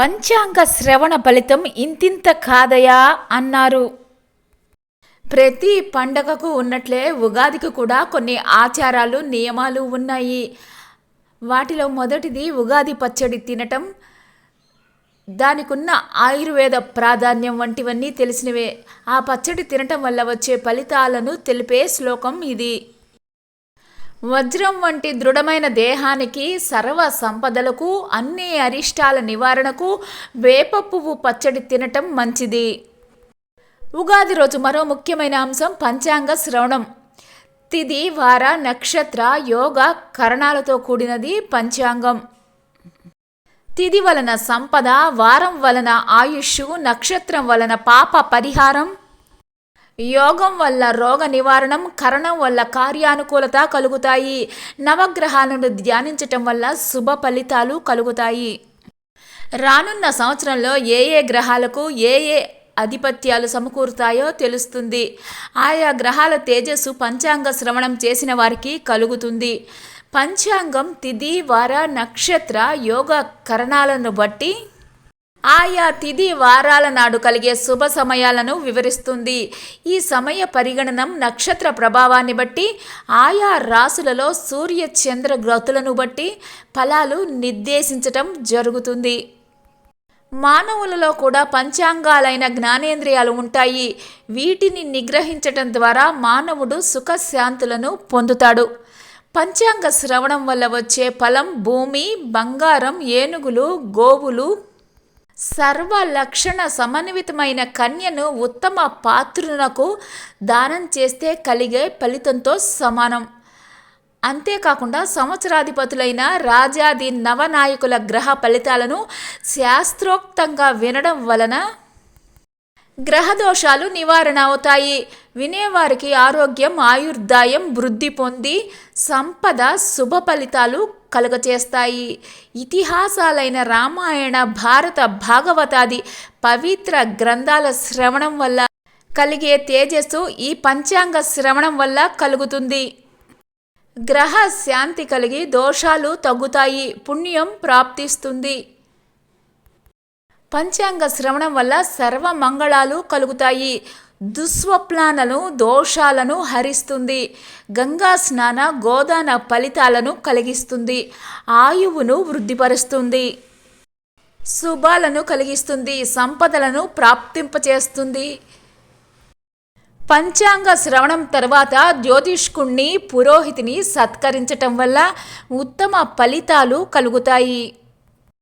పంచాంగ శ్రవణ ఫలితం ఇంతింత కాదయా అన్నారు. ప్రతి పండగకు ఉన్నట్లే ఉగాదికి కూడా కొన్ని ఆచారాలు నియమాలు ఉన్నాయి. వాటిలో మొదటిది ఉగాది పచ్చడి తినటం. దానికున్న ఆయుర్వేద ప్రాధాన్యం వంటివన్నీ తెలిసినవే. ఆ పచ్చడి తినటం వల్ల వచ్చే ఫలితాలను తెలిపే శ్లోకం ఇది. వజ్రం వంటి దృఢమైన దేహానికి సర్వ సంపదలకు అన్ని అరిష్టాల నివారణకు వేప పువ్వు పచ్చడి తినటం మంచిది. ఉగాది రోజు మరో ముఖ్యమైన అంశం పంచాంగ శ్రవణం. తిది వార నక్షత్ర యోగ కరణాలతో కూడినది పంచాంగం. తిది వలన సంపద వారం వలన ఆయుష్ నక్షత్రం వలన పాప పరిహారం యోగం వల్ల రోగ నివారణం కరణం వల్ల కార్యానుకూలత కలుగుతాయి. నవగ్రహాలను ధ్యానించటం వల్ల శుభ ఫలితాలు కలుగుతాయి. రానున్న సంవత్సరంలో ఏ ఏ గ్రహాలకు ఏ ఏ ఆధిపత్యాలు సమకూరుతాయో తెలుస్తుంది. ఆయా గ్రహాల తేజస్సు పంచాంగ శ్రవణం చేసిన వారికి కలుగుతుంది. పంచాంగం తిది వార నక్షత్ర యోగ కరణాలను బట్టి ఆయా తిథి వారాల నాడు కలిగే శుభ సమయాలను వివరిస్తుంది. ఈ సమయ పరిగణనం నక్షత్ర ప్రభావాన్ని బట్టి ఆయా రాసులలో సూర్య చంద్ర గ్రతులను బట్టి ఫలాలు నిర్దేశించటం జరుగుతుంది. మానవులలో కూడా పంచాంగాలైన జ్ఞానేంద్రియాలు ఉంటాయి. వీటిని నిగ్రహించటం ద్వారా మానవుడు సుఖశాంతులను పొందుతాడు. పంచాంగ శ్రవణం వల్ల వచ్చే ఫలం భూమి బంగారం ఏనుగులు గోవులు సర్వ లక్షణ సమన్వితమైన కన్యను ఉత్తమ పాత్రునకు దానం చేస్తే కలిగే ఫలితంతో సమానం. అంతేకాకుండా సంవత్సరాధిపతులైన రాజాది నవనాయకుల గ్రహ ఫలితాలను శాస్త్రోక్తంగా వినడం వలన గ్రహదోషాలు నివారణ అవుతాయి. వినేవారికి ఆరోగ్యం ఆయుర్దాయం వృద్ధి పొంది సంపద శుభ ఫలితాలు కలుగచేస్తాయి. ఇతిహాసాలైన రామాయణ భారత భాగవతాది పవిత్ర గ్రంథాల శ్రవణం వల్ల కలిగే తేజస్సు ఈ పంచాంగ శ్రవణం వల్ల కలుగుతుంది. గ్రహ శాంతి కలిగి దోషాలు తగ్గుతాయి పుణ్యం ప్రాప్తిస్తుంది. పంచాంగ శ్రవణం వల్ల సర్వ మంగళాలు కలుగుతాయి. దుస్వప్నాలను దోషాలను హరిస్తుంది. గంగా స్నాన గోదాన ఫలితాలను కలిగిస్తుంది. ఆయువును వృద్ధిపరుస్తుంది. శుభాలను కలిగిస్తుంది. సంపదలను ప్రాప్తింపచేస్తుంది. పంచాంగ శ్రవణం తర్వాత జ్యోతిష్కుణ్ణి పురోహితిని సత్కరించటం వల్ల ఉత్తమ ఫలితాలు కలుగుతాయి.